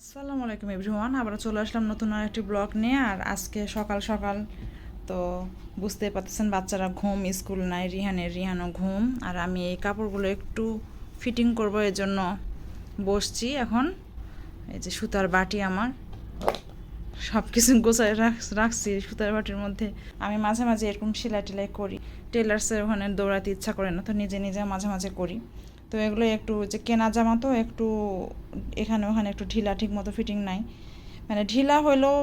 আসসালামু আলাইকুম এভরিওয়ান আবার চলে আসলাম নতুন আর একটি ব্লগ নিয়ে, আর আজকে সকাল সকাল তো বুঝতেই পারতেছেন, বাচ্চারা ঘুম, স্কুল নাই রিহানের রিহানও ঘুম, আর আমি এই কাপড়গুলো একটু ফিটিং করব এর জন্য বসছি এখন। এই যে সুতার বাটি আমার সব কিছু গোছায় রাখ- রাখছি সুতার বাটির মধ্যে। আমি মাঝে মাঝে এরকম সেলাই টেলাই করি টেলার্সের ওখানে দৌড়াতে ইচ্ছা করে না, তো নিজে নিজে মাঝে মাঝে করি। তো এগুলো একটু যে কেনা জামা তো একটু এখানে ওখানে একটু ঢিলা ঠিক মতো ফিটিং নাই। মানে ঢিলা হলেও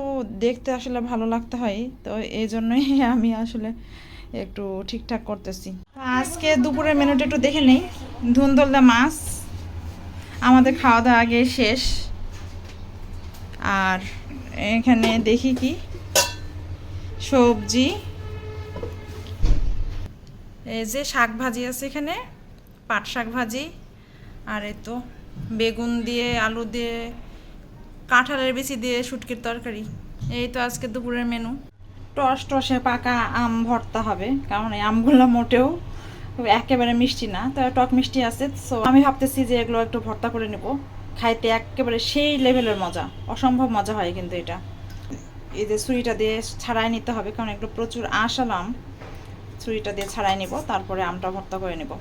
দেখতে আসলে ভালো লাগতে হয়, তো এই জন্যই আমি আসলে একটু ঠিকঠাক করতেছি। আজকে দুপুরের মেনুটা একটু দেখে নেই। ধুন্দলদা মাছ, আমাদের খাওয়া দাওয়া আগে শেষ। আর এখানে দেখি কি? সবজি। এই যে শাক ভাজি আছে এখানে। পাট শাক ভাজি, আর এই তো বেগুন দিয়ে, আলু দিয়ে, কাঁঠালের বিচি দিয়ে শুটকির তরকারি। এই তো আজকে দুপুরের মেনু টস টসে পাকা আম ভর্তা হবে, কারণ এই আমগুলো মোটেও একেবারে মিষ্টি না। তবে টক মিষ্টি আছে সো আমি ভাবতেছি যে এগুলো একটু ভর্তা করে নেব। খাইতে একেবারে সেই লেভেলের মজা, অসম্ভব মজা হয় কিন্তু এটা। এই যে ছুরিটা দিয়ে ছাড়াই নিতে হবে, কারণ একটু প্রচুর আঁশাল আম ছুরিটা দিয়ে ছাড়াই নিব, তারপরে আমটা ভর্তা করে নেব।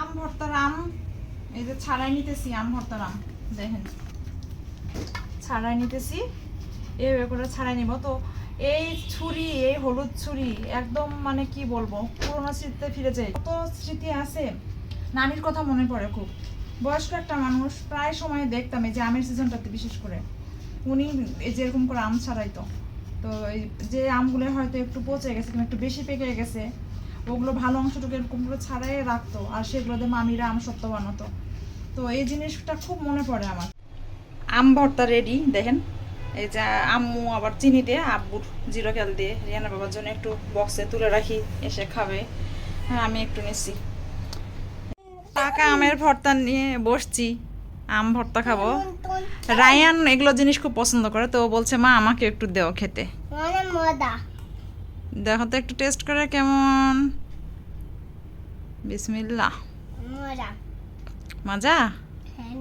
আম ভর্তার আম এই যে ছাড়াই নিতেছি আম ভর্তার আম দেখেন। ছাড়াই নিতেছি এভাবে করে ছাড়াই নিব। তো এই ছুরি, এই হলুদ ছুরি, একদম মানে কি বলব, পুরোনো স্মৃতিতে ফিরে যাই। কত স্মৃতি আছে? নানির কথা মনে পড়ে খুব। বয়স্ক একটা মানুষ, প্রায় সময় দেখতাম এই যে আমের সিজনটাতে বিশেষ করে। উনি এই যে এরকম করে আম ছাড়াইতো। তো এই যে আমগুলো হয়তো একটু পচে গেছে একটু বেশি পেকে গেছে ওগুলো ভালো অংশটুকু এরকম করে ছাড়াই রাখতো, আর সেগুলোতে মামিরা আম সত্য বানাতো। তো এই জিনিসটা খুব মনে পড়ে আমার। আম ভর্তা রেডি দেখেন। এই যে আম্মু আবার চিনি দিয়ে আব্বুর জিরো ক্যাল দিয়ে রিয়ানা বাবার জন্য একটু বক্সে তুলে রাখি, এসে খাবে। হ্যাঁ আমি একটু নিচ্ছি। পাকা আমের ভর্তা নিয়ে বসছি। আম ভর্তা খাব। রায়ান এগুলো জিনিস খুব পছন্দ করে, তো বলছে, মা, আমাকে একটু দেও খেতে। দেখো তো একটু টেস্ট করে কেমন। বিসমিল্লাহ। মজা। হ্যাঁ,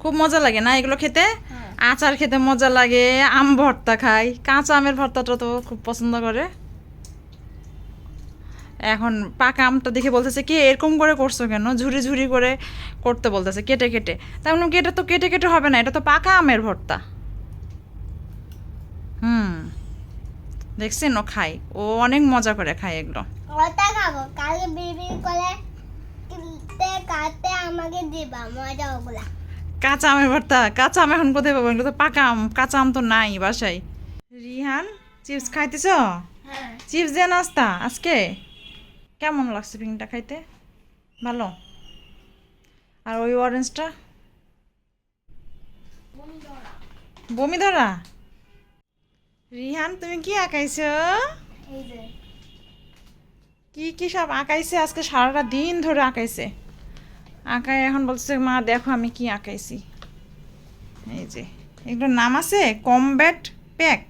খুব মজা লাগে না এগুলো খেতে? হ্যাঁ। আচার খেতে মজা লাগে আম ভর্তা খাই। কাঁচা আমের ভর্তাটা তো খুব পছন্দ করে। এখন পাকা আমটা দেখে বলতেছে কি এরকম করে করছ কেন? ঝুরি ঝুরি করে করতে বলতেছে কেটে কেটে। তাই বললাম কি এটা তো কেটে কেটে হবে না এটা তো পাকা আমের ভর্তা। হুম। দেখছেন ও খাই। ও অনেক মজা করে খায় এগুলো। ওটা খাব। কালকে বিবি করে কিনতে কাটতে আমাকে দিবা মজা ওগুলা কাঁচা আমের ভর্তা। কাঁচা আম এখন কোথায় পাবো? এগুলো তো পাকা আম। কাঁচা আম তো নাই বাসায়। রিহান চিপস খাইতেছ? হ্যাঁ। চিপস দিয়ে নাস্তা আজকে? কেমন লাগছে পিংটা খাইতে? ভালো? আর ওই অরেঞ্জটা বমি ধরা। রিহান তুমি কি আঁকাইছো? কি কি সব আঁকাইছে? আজকে সারাটা দিন ধরে আঁকাইছে। আঁকায় এখন বলছে মা দেখো আমি কি আঁকাইছি। এই যে। এগুলোর নাম আছে? Combat pack.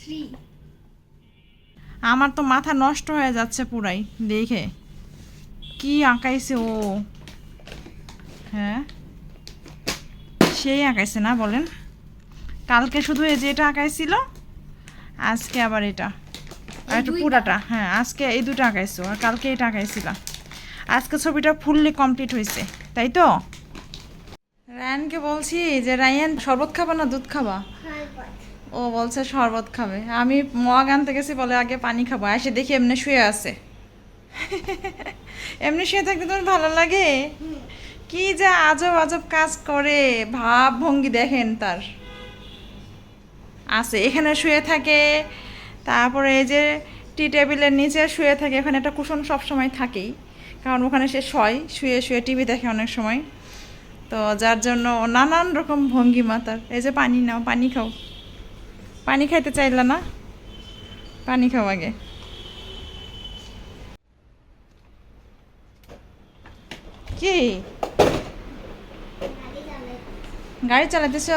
থ্রি। আমার তো মাথা নষ্ট হয়ে যাচ্ছে পুরাই দেখে। কি আঁকাইছে ও? হ্যাঁ? সেই আঁকাইছে না বলেন। কালকে শুধু এই যে এটা আঁকাইছিল আজকে আবার এটা। আর একটু পুরাটা হ্যাঁ আজকে এই দুটো আঁকাইছো আর কালকে এটা আঁকাইছিল আজকে ছবিটা ফুললি কমপ্লিট হয়েছে তাই তো? রায়ানকে বলছি যে রায়ান শরবত খাবা না দুধ খাবা? ও বলছে শরবত খাবে। আমি মগ আনতে গেছি বলে আগে পানি খাব এসে দেখি এমনি শুয়ে আছে। এমনি শুয়ে থাকতে তোমার ভালো লাগে? কি যে আজব আজব কাজ করে ভাব ভঙ্গি দেখেন তার। আছে, এখানে শুয়ে থাকে। তারপরে এই যে টি টেবিলের নিচে শুয়ে থাকে, এখানে একটা কুশন সবসময় থাকেই। কারণ ওখানে সে শয়, শুয়ে শুয়ে টিভি দেখে অনেক সময়। তো যার জন্য নানান রকম ভঙ্গিমা তার। এই যে পানি নাও, পানি খাও। পানি খাইতে চাইলা না? পানি খাও আগে। কি? গাড়ি চালাতেছ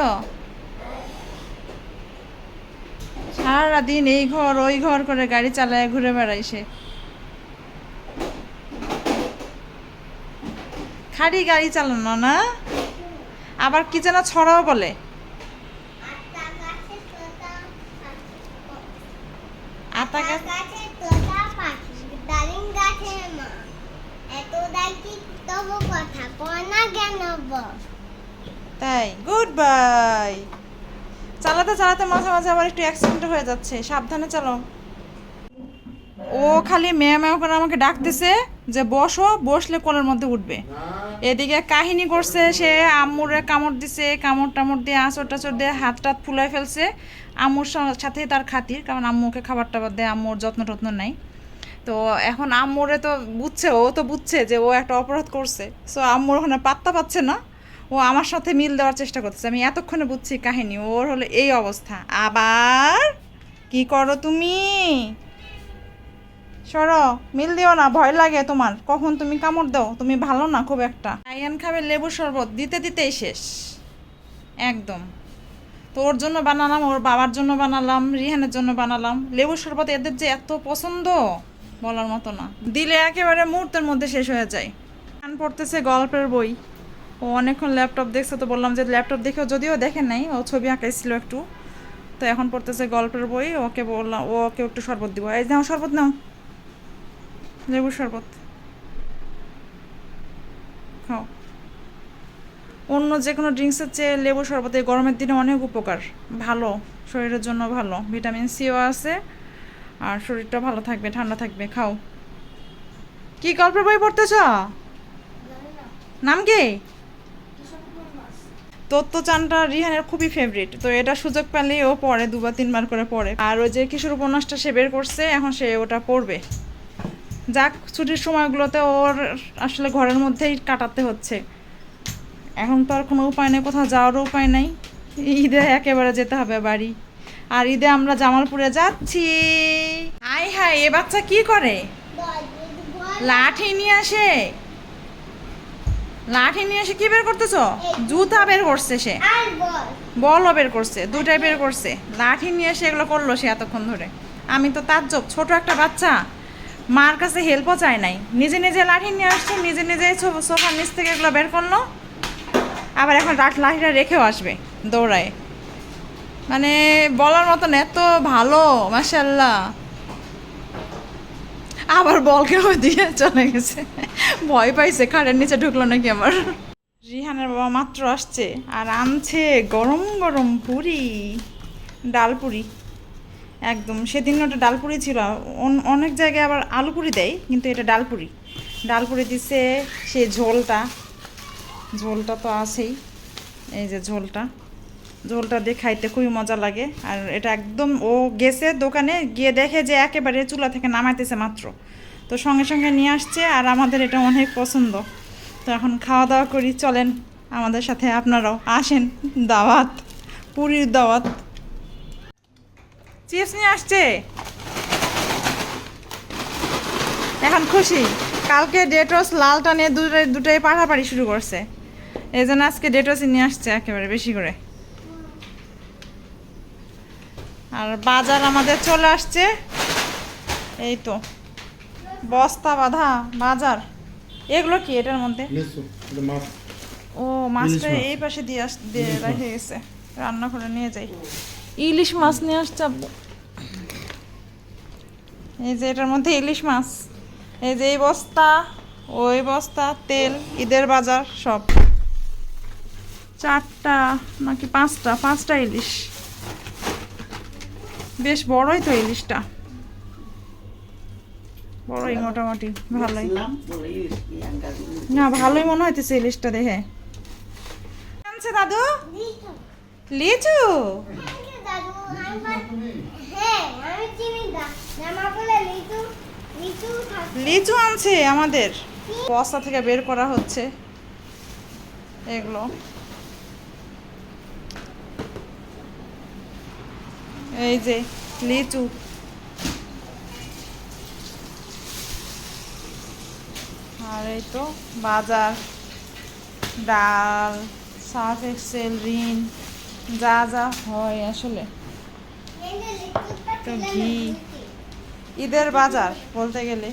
সারা দিন এই ঘর ওই ঘর করে গাড়ি চালায় ঘুরে বেড়াই সে। খালি গাড়ি চালানো না? আবার কি যেন ছড়াও আতা গাছে বল তাই। Good bye. চালাতে চালাতে মাঝে মাঝে আবার একটু অ্যাক্সিডেন্ট হয়ে যাচ্ছে। সাবধানে চালাও ও খালি মেয়ে মেয়ে করে আমাকে ডাকতেছে যে, বসো, বসলে কোলের মধ্যে উঠবে। এদিকে কাহিনী করছে সে, আম্মুরে কামড় দিছে, কামড় টামড় দিয়ে আঁচড় টাচড় দিয়ে হাত টাত ফুলাই ফেলছে। আম্মুর সা- সাথেই তার খাতির, কারণ আম্মুকে খাবার টাবার দেয়, আম্মুর যত্ন টত্ন নাই। তো এখন আম্মুরে তো বুঝছে, ও তো বুঝছে যে ও একটা অপরাধ করছে। সো আম্মুর ওখানে পাত্তা পাচ্ছে না। ও আমার সাথে মিল দেওয়ার চেষ্টা করতেছে। আমি এতক্ষণে বুঝছি কাহিনী। ওর হলো এই অবস্থা। আবার কি করো তুমি? সরো, মিল দিও না, ভয় লাগে তোমার। কখন তুমি কামড় দাও? তুমি ভালো না খুব একটা। আইয়ান খাবে লেবু শরবত, দিতে দিতেই শেষ। একদম। তো ওর জন্য বানালাম, ওর বাবার জন্য বানালাম, রিহানের জন্য বানালাম। লেবু শরবত এদের যে এত পছন্দ, বলার মতো না। দিলে একেবারে মুহূর্তের মধ্যে শেষ হয়ে যায়। পড়তেছে গল্পের বই। ও অনেকক্ষণ ল্যাপটপ দেখছে, তো বললাম যে ল্যাপটপ দেখেও যদিও দেখে নাই, ও ছবি আঁকাইছিল একটু। তো এখন পড়তেছে গল্পের বই, ওকে বললাম, ও ওকে একটু শরবত দিব। এই নাও, শরবত নাও। লেবুর শরবত। খাও। অন্য যে কোনো ড্রিঙ্কসের চেয়ে লেবু শরবত এই গরমের দিনে অনেক উপকার। ভালো, শরীরের জন্য ভালো। ভিটামিন সিও আছে, আর শরীরটা ভালো থাকবে, ঠান্ডা থাকবে, খাও। কি গল্পের বই পড়তেছ? নাম কি? তত্ত্ব চানটা রিহানের খুবই ফেভারিট তো এটা সুযোগ পেলেই ও পড়ে দুবার তিনবার করে পড়ে আর ওই যে কিশোর উপন্যাসটা সে বের করছে এখন সে ওটা পড়বে। যাক ছুটির সময়গুলোতে ওর আসলে ঘরের মধ্যেই কাটাতে হচ্ছে। এখন তো আর কোনো উপায় নেই কোথাও যাওয়ারও উপায় নাই। ঈদে একেবারে যেতে হবে বাড়ি। আর ঈদে আমরা জামালপুরে যাচ্ছি। হাই হাই এ বাচ্চা কি করে? লাঠি নিয়ে আসে। লাঠি নিয়ে এসে কি বের করতেছ? জুতা বের করছে সে। বলও বের করছে দুটাই বের করছে। লাঠি নিয়ে এসে এগুলো করল সে এতক্ষণ ধরে। আমি তো তার জব ছোট একটা বাচ্চা। মার কাছে হেল্পও চায় নাই। নিজে নিজে লাঠি নিয়ে আসছে নিজে নিজে সো- সোফার নিচ থেকে এগুলো বের করল। আবার এখন রাট লাঠিটা রেখেও আসবে দৌড়ায়। মানে বলার মতন এত ভালো মাসাল্লাহ আবার বলকেও দিয়ে চলে গেছে। ভয় পাইছে, খাটের নিচে ঢুকলো নাকি আমার রিহানের বাবা মাত্র আসছে, আর আনছে গরম গরম পুরি, ডাল পুরি। একদম, সেদিন ওটা ডাল পুরি ছিল, অন- অনেক জায়গায় আবার আলু পুরি দেয়, কিন্তু এটা ডাল পুরি। ডাল পুরি দিছে সে ঝোলটা। ঝোলটা তো আছেই, এই যে ঝোলটা। ঝোলটা দিয়ে খাইতে খুবই মজা লাগে। আর এটা একদম ও গেছে দোকানে, গিয়ে দেখে যে একেবারে চুলা থেকে নামাইতেছে মাত্র। তো সঙ্গে সঙ্গে নিয়ে আসছে আর আমাদের এটা অনেক পছন্দ। তো এখন খাওয়া দাওয়া করি, চলেন আমাদের সাথে আপনারাও আসেন দাওয়াত, পুরীর দাওয়াত। চিপস নিয়ে আসছে? এখন খুশি। কালকে ডেটস লালটা নিয়ে দুটাই দুটাই পাড়াপাড়ি শুরু করছে। এই জন্য আজকে ডেটসই নিয়ে আসছে একেবারে বেশি করে। আর বাজার আমাদের চলে আসছে। এই তো বস্তা বাঁধা বাজার। এগুলো কি এটার মধ্যে? ও মাছটা এই পাশে দিয়ে আস দিয়ে ইলিশ রেখে গেছে। রান্না করে নিয়ে যাই। ইলিশ মাছ নিয়ে আসছে আব্বু। এই যে এটার মধ্যে ইলিশ মাছ। এই যে এই বস্তা ওই বস্তা তেল ঈদের বাজার সব। চারটা নাকি পাঁচটা? পাঁচটা ইলিশ। বেশ বড়ই তো ইলিশটা। বড়ই মোটামুটি ভালোই। না ভালোই মনে হইতেছে ইলিশটা দেখে। আনছে দাদু? লিচু? লিচু আনছে আমাদের। বস্তা থেকে বের করা হচ্ছে। এগুলো। এই যে, লিচু। আর এই তো বাজার। ডাল সার্ফ এক্সেল, ঋণ, যা যা হয় আসলে। তো ঘি। ঈদের বাজার বলতে গেলে।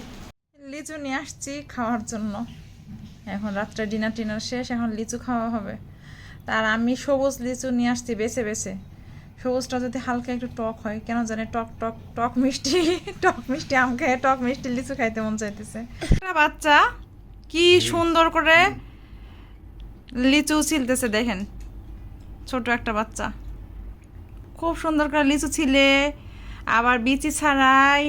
লিচু নিয়ে আসছি খাওয়ার জন্য। এখন রাত্রে ডিনার টিনার শেষ, এখন লিচু খাওয়া হবে। তার আমি সবুজ লিচু নিয়ে আসছি বেছে বেছে। সবুজটা যদি হালকা একটু টক হয় কেন জানি টক টক টক মিষ্টি টক মিষ্টি আম খেয়ে টক মিষ্টি লিচু খাইতে মন চাইতেছে। একটা বাচ্চা কি সুন্দর করে লিচু ছিলতেছে দেখেন ছোট একটা বাচ্চা। খুব সুন্দর করে লিচু ছিলে আবার বিচি ছাড়াই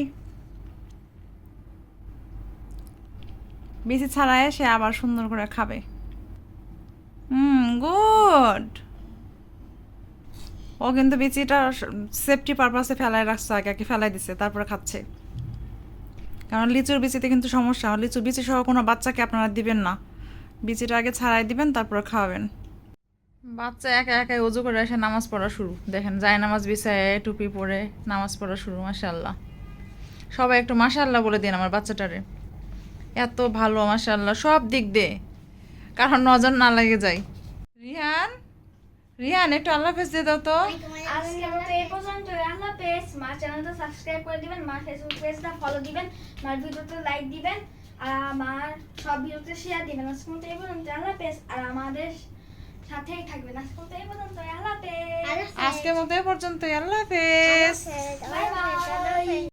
বিচি ছাড়াই সে আবার সুন্দর করে খাবে। হুম গুড। ও কিন্তু বিচিটা সেফটি পারপাসে ফেলায় রাখছে, আগে আগে ফেলাই দিছে, তারপরে খাচ্ছে। কারণ লিচুর বিচিতে কিন্তু সমস্যা লিচু বিচি সহ কোনো বাচ্চাকে আপনারা দিবেন না। বিচিটা আগে ছাড়াই দিবেন, তারপরে খাওয়াবেন। বাচ্চা একা একাই উজু করে এসে নামাজ পড়া শুরু। দেখেন যায় নামাজ বিছায়, টুপি পরে নামাজ পড়া শুরু মাশাল্লাহ সবাই একটু মাশাল্লাহ বলে দিন আমার বাচ্চাটারে। এত ভালো মাশাল্লাহ সব দিক দিয়ে। কারণ নজর না লাগে যায়। রিহান? রিহান একটু আল্লাহ হাফেজ দিয়ে দাও তো। আজকের মতো এই পর্যন্ত আল্লাহ মা চ্যানেলটা সাবস্ক্রাইব করে দিবেন মা ফেসবুক পেজটা ফলো দিবেন মার ভিডিওতে লাইক দিবেন আর আমার সব ভিডিওতে শেয়ার দিবেন। আজকের মতো এই পর্যন্ত আল্লাহ পেজ আর আমাদের সাথেই থাকবেন। আজকের মতো এই পর্যন্ত আল্লাহ পেজ আজকের মতো এ পর্যন্ত আল্লাহ হাফেজ। Bye bye